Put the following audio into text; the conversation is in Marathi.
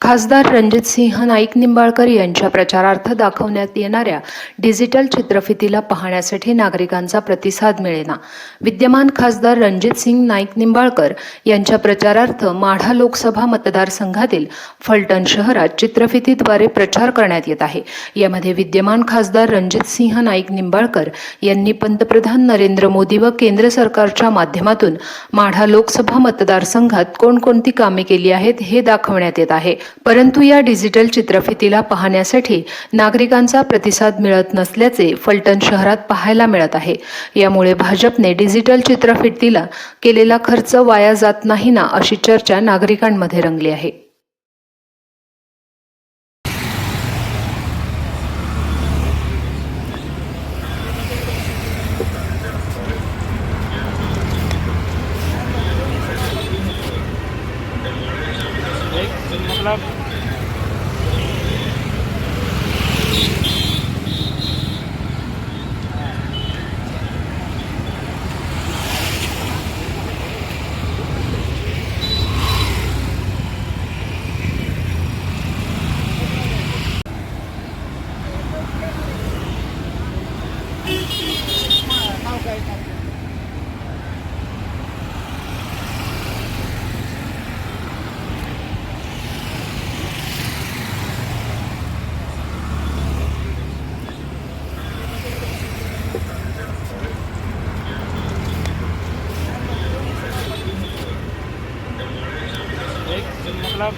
खासदार रणजितसिंह नाईक निंबाळकर यांच्या प्रचारार्थ दाखवण्यात येणाऱ्या डिजिटल चित्रफितीला पाहण्यासाठी नागरिकांचा प्रतिसाद मिळेना. विद्यमान खासदार रणजितसिंह नाईक निंबाळकर यांच्या प्रचारार्थ माढा लोकसभा मतदारसंघातील फलटण शहरात चित्रफितीद्वारे प्रचार करण्यात येत आहे. यामध्ये विद्यमान खासदार रणजितसिंह नाईक निंबाळकर यांनी पंतप्रधान नरेंद्र मोदी व केंद्र सरकारच्या माध्यमातून माढा लोकसभा मतदारसंघात कोणकोणती कामे केली आहेत हे दाखवण्यात येत आहे. परंतु या डिजिटल चित्रफितीला पाहण्यासाठी नागरिकांचा प्रतिसाद मिळत नसल्याचे फलटण शहरात पाहायला मिळत आहे. यामुळे भाजपने डिजिटल चित्रफितीला केलेला खर्च वाया जात नाही ना अशी चर्चा नागरिकांमध्ये रंगली आहे. एक मतलब एक मतलब